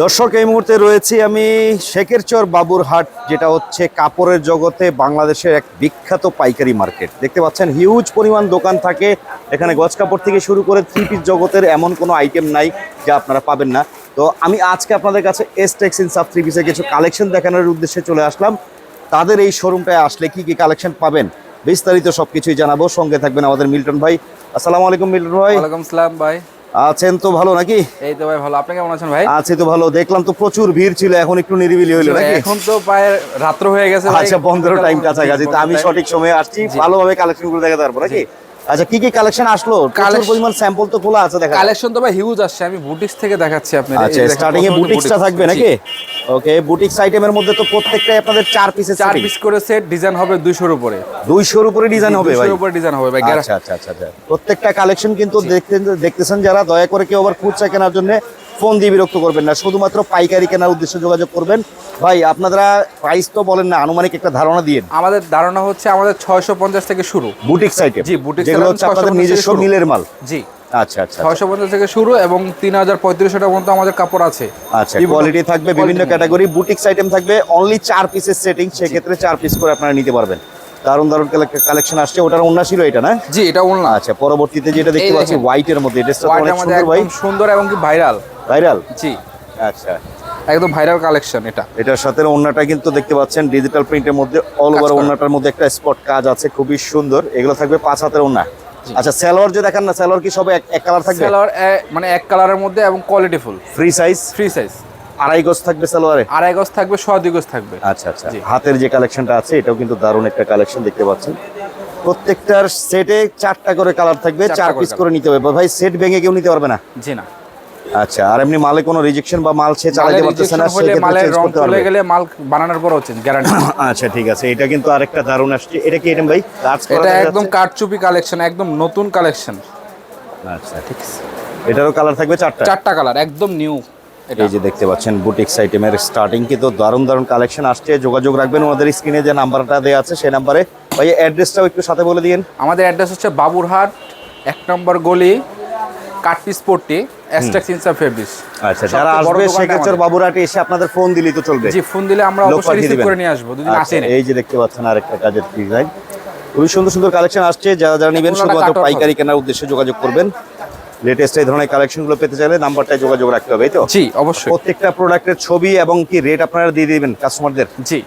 দর্শক, এই মুহূর্তে রয়েছি আমি শেখেরচর বাবুরহাট, যেটা হচ্ছে কাপড়ের জগতে বাংলাদেশের এক বিখ্যাত পাইকারি মার্কেট। দেখতে পাচ্ছেন হিউজ পরিমাণ দোকান থাকে। এখানে গজ কাপড় থেকে শুরু করে থ্রি পিস জগতের এমন কোনো আইটেম নাই যা আপনারা পাবেন না। তো আমি আজকে আপনাদের কাছে এস টেক্স ইন সাব থ্রি পিসের কিছু কালেকশন দেখানোর উদ্দেশ্যে চলে আসলাম। তাদের এই শোরুমটায় আসলে কি কি কালেকশন পাবেন, বিস্তারিত সবকিছুই জানাব। সঙ্গে থাকবেন আমাদের মিল্টন ভাই। আসসালামু আলাইকুম মিল্টন ভাই। ওয়ালাইকুম সালাম ভাই। আছেন তো ভালো নাকি? এই তো ভাই ভালো। আপনি কেমন আছেন ভাই? আছি তো ভালো। দেখলাম তো প্রচুর ভিড় ছিল এখন একটু নিরিবিলি হইল নাকি? এখন তো প্রায় রাত্র হয়ে গেছে। আচ্ছা বন্ধেরও টাইম কাছাকাছি। তো আমি সঠিক সময়ে আসছি ভালোভাবে কালেকশন করে দেখাতে পারব নাকি? আচ্ছা কি কি কালেকশন আসলো? কালেকশন পরিমাণ স্যাম্পল তো খোলা আছে দেখা কালেকশন তো ভাই হিউজ আসছে আমি বুটিক্স থেকে দেখাচ্ছি আপনাদের। আচ্ছা স্টার্টিং এ বুটিক্সটা থাকবে নাকি? ওকে বুটিক্স আইটেমের মধ্যে তো প্রত্যেকটাই আপনাদের চার পিসে চার পিস করে সেট ডিজাইন হবে 200 এর উপরে। 200 এর উপরে ডিজাইন হবে ভাই? 200 এর উপরে ডিজাইন হবে ভাই আচ্ছা আচ্ছা আচ্ছা। প্রত্যেকটা কালেকশন কিন্তু দেখতে দেখতেছেন যারা দয়া করে কেউ আবার খুঁজছে কেনার জন্য ফোন দিয়ে বিরক্ত করবেন না। শুধুমাত্র পাইকারি কেনার উদ্দেশ্যে যোগাযোগ করবেন। ভাই আপনারা প্রাইস তো বলেন না আনুমানিক একটা ধারণা দিয়ে আমাদের ধারণা হচ্ছে আমাদের 650 থেকে শুরু। বুটিক্স আইটেম জি, বুটিক যেগুলো হচ্ছে আপনাদের নিজস্ব। মিলের মাল। জি। আচ্ছা আচ্ছা 650 থেকে শুরু এবং 3500 টাকা পর্যন্ত আমাদের কাপড় আছে। আচ্ছা কোয়ালিটি থাকবে বিভিন্ন ক্যাটাগরি বুটিক্স আইটেম থাকবে অনলি চার পিসের সেটিং সেক্ষেত্রে চার পিস করে আপনারা নিতে পারবেন। দারুণ দারুণ কালেকশন আসছে। ওটার ছিল এটা না? জি এটা আচ্ছা পরবর্তীতে যেটা দেখতে পাচ্ছি। হোয়াইটের মধ্যে। এটা সুন্দর ভাই। সুন্দর এবং কি ভাইরাল ভাইরাল? জি। আচ্ছা। একদম ভাইরাল কালেকশন এটা। এটার সাথে ওন্নাটা কিন্তু দেখতে পাচ্ছেন ডিজিটাল প্রিন্টের মধ্যে অল ওভার। ওন্নাটার মধ্যে একটা স্পট কাজ আছে খুবই সুন্দর। এগুলো থাকবে পাঁচ হাতের ওন্না। আচ্ছা স্যালোয়ার যে দেখেন না স্যালোয়ার কি সব এক এক কালার থাকবে? সেলার মানে এক কালারের মধ্যে এবং quality full free size free size আড়াই গজ থাকবে সালোয়ারে? আড়াই গজ থাকবে সোয়া দুই গজ থাকবে। আচ্ছা আচ্ছা। হাতের যে কালেকশনটা আছে এটাও কিন্তু দারুণ একটা কালেকশন দেখতে পাচ্ছেন। প্রত্যেকটার সেটে চারটা করে কালার থাকবে চার পিস করে নিতে হবে। ভাই সেট ভেঙে কেউ নিতে পারবে না? জি না। আচ্ছা আর এমনি মালে কোনো রিজেকশন বা মাল সে চালাতে পারতেছে না rejection হলে চেঞ্জ রং করতে পারবে। গেলে মাল বানানোর পর হচ্ছে গ্যারান্টি আচ্ছা ঠিক আছে এটা কিন্তু আরেকটা দারুণ আসছে। এটা কি এরকম ভাই? কাজ করা এটা একদম? কারচুপি কালেকশন একদম নতুন কালেকশন আচ্ছা ঠিক আছে। এটারও কালার থাকবে চারটা? চারটা কালার একদম নিউ এই যে দেখতে পাচ্ছেন বুটিক্স আইটেমের স্টার্টিং কিন্তু দারুণ দারুণ কালেকশন আসছে। যোগাযোগ রাখবেন ওনাদের স্ক্রিনে যে নাম্বারটা দেওয়া আছে সেই নাম্বারে ভাই অ্যাড্রেসটাও একটু সাথে বলে দিন আমাদের অ্যাড্রেস হচ্ছে বাবুরহাট এক নম্বর গলি কাটপিস পট্টি ফেব্রিক্স আচ্ছা যারা আসবে সেক্ষেত্রে বাবুরাটে এসে আপনাদের ফোন দিলেই তো চলবে। জি ফোন দিলে আমরা অবশ্যই রিসিভ করে নিয়ে আসব দুদিন আচ্ছা, আসেন। এই যে দেখতে পাচ্ছেন আরেকটা কাজের ডিজাইন খুবই সুন্দর সুন্দর কালেকশন আসছে। যারা যারা নেবেন শুধুমাত্র পাইকারি কেনার উদ্দেশ্যে যোগাযোগ করবেন। লেটেস্ট এই ধরনের কালেকশনগুলো পেতে চাইলে নাম্বারটায় যোগাযোগ রাখতে হবে তো? জি অবশ্যই। প্রত্যেকটা প্রোডাক্টের ছবি এবং কি রেট আপনারা দিয়ে দিবেন কাস্টমারদের জি।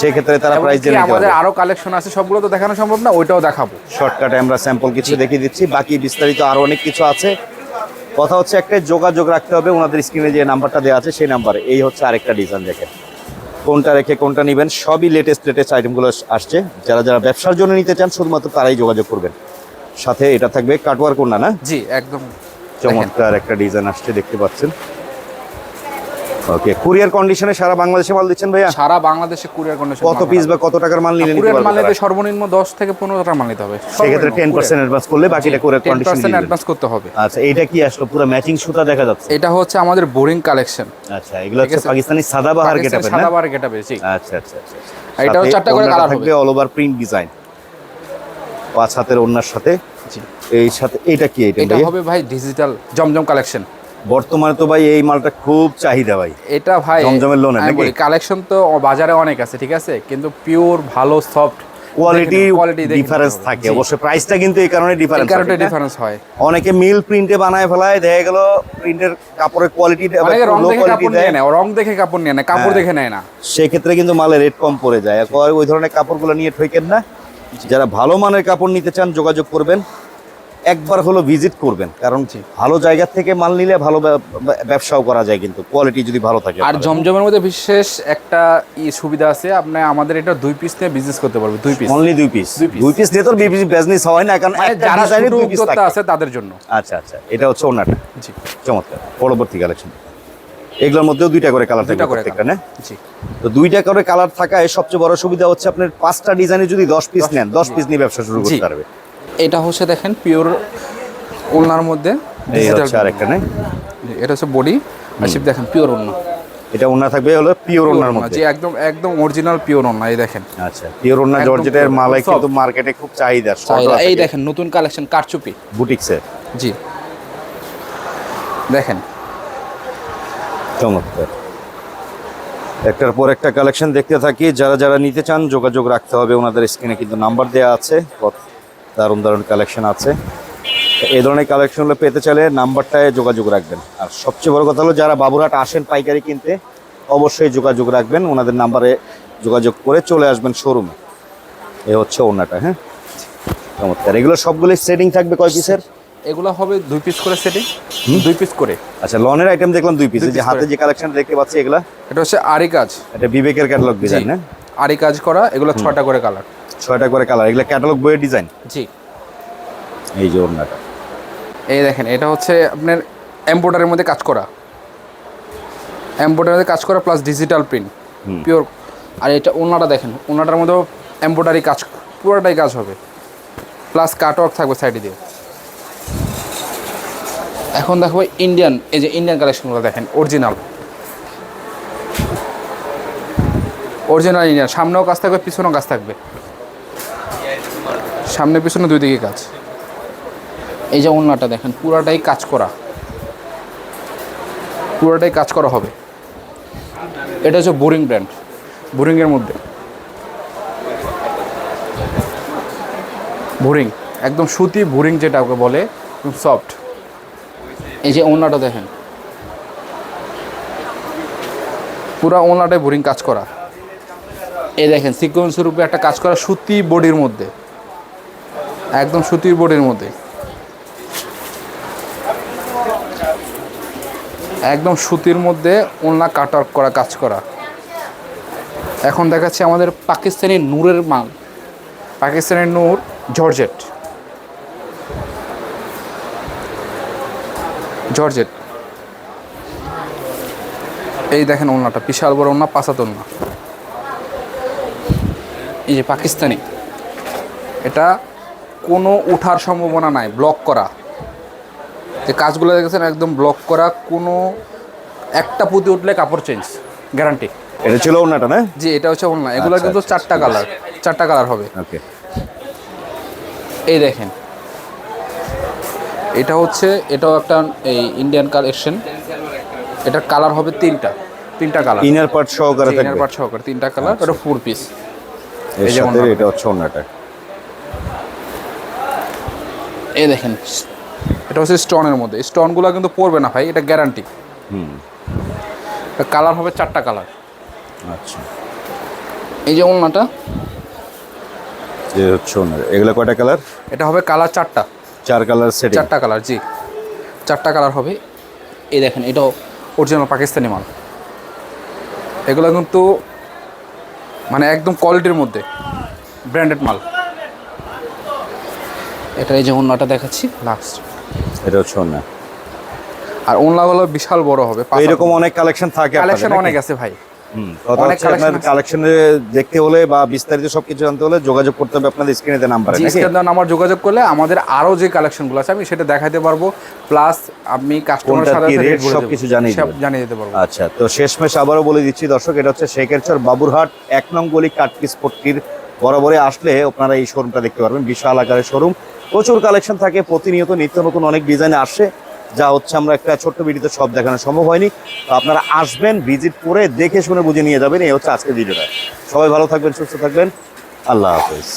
সেই ক্ষেত্রে তারা প্রাইস জেনে আমাদের আরও কালেকশন আছে সবগুলো তো দেখানো সম্ভব না ওইটাও দেখাবো। শর্টকাটে আমরা স্যাম্পল কিছু দেখিয়ে দিচ্ছি। বাকি বিস্তারিত আরও অনেক কিছু আছে। কথা হচ্ছে একটা যোগাযোগ রাখতে হবে ওনাদের স্ক্রিনে যে নাম্বারটা দেওয়া আছে সেই নাম্বারে। এই হচ্ছে আরেকটা ডিজাইন দেখেন। কোনটা রেখে কোনটা নেবেন সবই লেটেস্ট লেটেস্ট আইটেমগুলো আসছে। যারা যারা ব্যবসার জন্য নিতে চান শুধুমাত্র তারাই যোগাযোগ করবেন। সাথে এটা থাকবে কাটওয়ার কোনটা না? জি একদম। চমৎকার একটা ডিজাইন আসছে দেখতে পাচ্ছেন। ওকে কুরিয়ার কন্ডিশনে সারা বাংলাদেশে মাল দিচ্ছেন ভাইয়া? সারা বাংলাদেশে কুরিয়ার কন্ডিশন কত পিস বা কত টাকার মাল নিলে কুরিয়ার মাল নিতে সর্বনিম্ন 10 থেকে 15 টাকা মাল নিতে হবে। সেক্ষেত্রে টেন পার্সেন্ট অ্যাডভান্স করলে বাকিটা কুরিয়ার কন্ডিশন 10% অ্যাডভান্স করতে হবে। আচ্ছা এইটা কি আসলো? পুরো ম্যাচিং সুতা দেখা যাচ্ছে? এটা হচ্ছে আমাদের বোরিং কালেকশন আচ্ছা এগুলো হচ্ছে পাকিস্তানি সাদাবাহার গেটাপের না? সাদা বার গেটাবে জি। আচ্ছা আচ্ছা আচ্ছা আর এটাও চারটা করে colour থাকবে অল ওভার প্রিন্ট ডিজাইন পাঁচ হাতের ওড়নার সাথে। এই সাথে এইটা কি এটা এটা হবে ভাই ডিজিটাল জমজম কালেকশন বর্তমানে তো ভাই এই মালটা খুব চাহিদা ভাই। এটা ভাই জমজমের লোনের নাকি? কালেকশন তো বাজারে অনেক আছে ঠিক আছে? কিন্তু পিওর ভালো সফট কোয়ালিটি কোয়ালিটি ডিফারেন্স থাকে। অবশ্য প্রাইসটা কিন্তু এই কারণে ডিফারেন্স কারণে ডিফারেন্স হয়। অনেকে মিল প্রিন্টে বানায় ফেলায় দেখা গেল প্রিন্টের কাপড়ের কোয়ালিটি অনেকে রং দেখে কোয়ালিটি কাপড় নিয়ে নেয় রং দেখে কাপড় নিয়ে নেয় কাপড় হ্যাঁ। দেখে নেয় না। সেক্ষেত্রে কিন্তু মালের রেট কম পড়ে যায়। আর ওই ধরনের কাপড়গুলো নিয়ে ঠইকেন না। যারা ভালো মানের কাপড় নিতে চান যোগাযোগ করবেন। একবার হলো ভিজিট করবেন। কারণ ভালো জায়গা থেকে মাল নিলে ভালো ব্যবসাও করা যায় কিন্তু কোয়ালিটি যদি ভালো থাকে আর জমজমের মধ্যে বিশেষ একটা ই সুবিধা আছে আপনি আমাদের এটা দুই পিস নিয়ে বিজনেস করতে পারবে দুই পিস অনলি দুই পিস দুই পিস দিয়ে তো বিজনেস হয় না কারণ মানে যারা ছোট দুই পিস আছে তাদের জন্য। আচ্ছা আচ্ছা এটা হচ্ছে ওনাটা। জি। চমৎকার। পরবর্তী কালেকশন এগুলোর মধ্যেও দুইটা করে কালার থাকবে প্রত্যেকটা না? জি। তো দুইটা করে কালার থাকায় সবচেয়ে বড় সুবিধা হচ্ছে আপনার পাঁচটা ডিজাইনে যদি দশ পিস নেন দশ পিস নিয়ে ব্যবসা শুরু করতে পারবে। এটা হচ্ছে দেখেন পিওর ওলনার মধ্যে আরেকটা না জি, এটা হচ্ছে বডি শিপ দেখেন পিওর ওলনা এটা ওনা থাকবে হলো পিওর ওনার মধ্যে? জি একদম একদম অরিজিনাল পিওর ওলনা এই দেখেন। আচ্ছা পিওর ওনা জর্জেটের মালাই কিন্তু মার্কেটে খুব চাহিদা এই দেখেন নতুন কালেকশন কারচুপি। বুটিক্সে? জি। দেখেন। চমৎকার। একটার পর একটা কালেকশন দেখতে থাকি যারা যারা নিতে চান যোগাযোগ রাখতে হবে ওনাদের স্ক্রিনে কিন্তু নাম্বার দেওয়া আছে। দারুণ দারুণ কালেকশন আছে। এই ধরনের কালেকশনগুলো পেতে চাইলে নাম্বারটায় যোগাযোগ রাখবেন। আর সবচেয়ে বড় কথা হলো যারা বাবুরহাট আসেন পাইকারি কিনতে অবশ্যই যোগাযোগ রাখবেন। ওনাদের নাম্বারে যোগাযোগ করে চলে আসবেন শোরুমে এ। হচ্ছে ওনাটা হ্যাঁ? চমৎকার। এগুলো সবগুলোই সেটিং থাকবে কয় পিসের এগুলো হবে দুই পিস করে সেটিং দুই পিস করে। আচ্ছা লনের আইটেম দেখলাম দুই পিস যে হাতে যে কালেকশন দেখতে পাচ্ছি এগুলা? এটা হচ্ছে আরি কাজ। এটা বিবেকের ক্যাটালগ ডিজাইন না আরি কাজ করা এগুলো ছটা করে কালার ছয়টা করে কালার এগুলো ক্যাটালগ বইয়ের ডিজাইন জি। এই যে ওনাটা এই দেখেন এটা হচ্ছে আপনার এম্বোডারের মধ্যে কাজ করা। এম্বোডারের মধ্যে কাজ করা প্লাস ডিজিটাল প্রিন্ট পিওর আর এটা ওনাটা দেখেন ওনাটার মধ্যেও এম্বোডারি কাজ পুরোটাই কাজ হবে। প্লাস কাটওয়ার্ক থাকবে সাইডে দিয়ে। এখন দেখো ইন্ডিয়ান এই যে ইন্ডিয়ান কালেকশনগুলো দেখেন অরিজিনাল অরিজিনাল ইন্ডিয়ান সামনেও কাজ থাকবে পিছনেও কাজ থাকবে। সামনে, পিছনে দুই দিকে কাজ। এই যে ওড়নাটা দেখেন, পুরাটাই কাজ করা। পুরোটাই কাজ করা হবে। এটা হচ্ছে বোরিং ব্র্যান্ড। বোরিংয়ের মধ্যে। বোরিং, একদম সুতি বোরিং যেটা ওকে বলে সফট। এই যে ওড়নাটা দেখেন। পুরা ওড়নাটাই বোরিং কাজ করা। এই দেখেন সিকোয়েন্সের উপরে একটা কাজ করা সুতি বডির মধ্যে। একদম সুতির বোর্ডের মধ্যে। একদম সুতির মধ্যে ওনলা কাটার করা, কাজ করা। এখন দেখাচ্ছে আমাদের পাকিস্তানি নূরের মাল। পাকিস্তানের নূর জর্জেট। জর্জেট। এই দেখেন ওনাটা বিশাল বড় ওনা পাঁচাত ওনা এই যে পাকিস্তানি, এটা কোনো উঠার সম্ভাবনা নাই ব্লক করা। যে কাজগুলো দেখেছেন একদম ব্লক করা কোনো একটা পুঁতি উঠলে কাপড় চেঞ্জ গ্যারান্টি এটা ছিল ওনাটা না? জি এটা হচ্ছে অনলাইন এগুলো আচ্ছা, কিন্তু আচ্ছা, চারটা কালার চারটা কালার হবে। ওকে। এই দেখেন। এটা হচ্ছে এটাও একটা এই ইন্ডিয়ান কালেকশন এটার কালার হবে তিনটা তিনটা কালার ইনার পার্ট সহকারে ইনার পার্ট সহকারে তিনটা কালার এটা ফোর পিস এই যে ওনাটা। এটা হচ্ছে ওনাটা এই দেখেন এটা হচ্ছে স্টোনের মধ্যে। স্টোনগুলো কিন্তু পড়বে না ভাই এটা গ্যারান্টি হুম। কালার হবে চারটা কালার আচ্ছা। এই যে ওলনাটা যে হচ্ছে ওনার এগুলো কয়টা কালার এটা হবে কালার চারটা। চার কালার সেট চারটা কালার জি। চারটা কালার হবে। এই দেখেন এটাও অরিজিনাল পাকিস্তানি মাল। এগুলো কিন্তু মানে একদম কোয়ালিটির মধ্যে। ব্র্যান্ডেড মাল। এটা এই যে ওন্নাটা দেখাচ্ছি লাস্ট এটা হচ্ছে ওনা আর ওন্নাগুলো বিশাল বড় হবে এইরকম অনেক কালেকশন থাকে কালেকশন অনেক আছে ভাই। হুম কথা অনেক হচ্ছে আপনার collection আছে। কালেকশনে দেখতে হলে বা বিস্তারিত সবকিছু জানতে হলে যোগাযোগ করতে হবে আপনাদের স্ক্রিনে নাম্বারে নাম্বার যোগাযোগ করলে আমাদের আরও যে কালেকশনগুলো আছে আমি সেটা দেখাতে পারব। প্লাস আমি কাস্টমারের কোনটার সাথে সবকিছু জানিয়ে জানিয়ে দিতে পারব। আচ্ছা তো শেষমেশ আবারও বলে দিচ্ছি দর্শক এটা হচ্ছে শেখেরচর বাবুরহাট এক নং গলি কাটপিস পট্টির বরাবরই আসলে আপনারা এই শোরুমটা দেখতে পারবেন বিশাল আকারের শোরুম প্রচুর কালেকশন থাকে, প্রতিনিয়ত নিত্য নতুন অনেক ডিজাইন আসে, যা হচ্ছে আমরা একটা ছোট্ট ভিডিওতে সব দেখানো সম্ভব হয়নি। তো আপনারা আসবেন ভিজিট করে দেখে শুনে বুঝে নিয়ে যাবেন, এই হচ্ছে আজকের ভিডিওটা। সবাই ভালো থাকবেন, সুস্থ থাকবেন। আল্লাহ হাফেজ।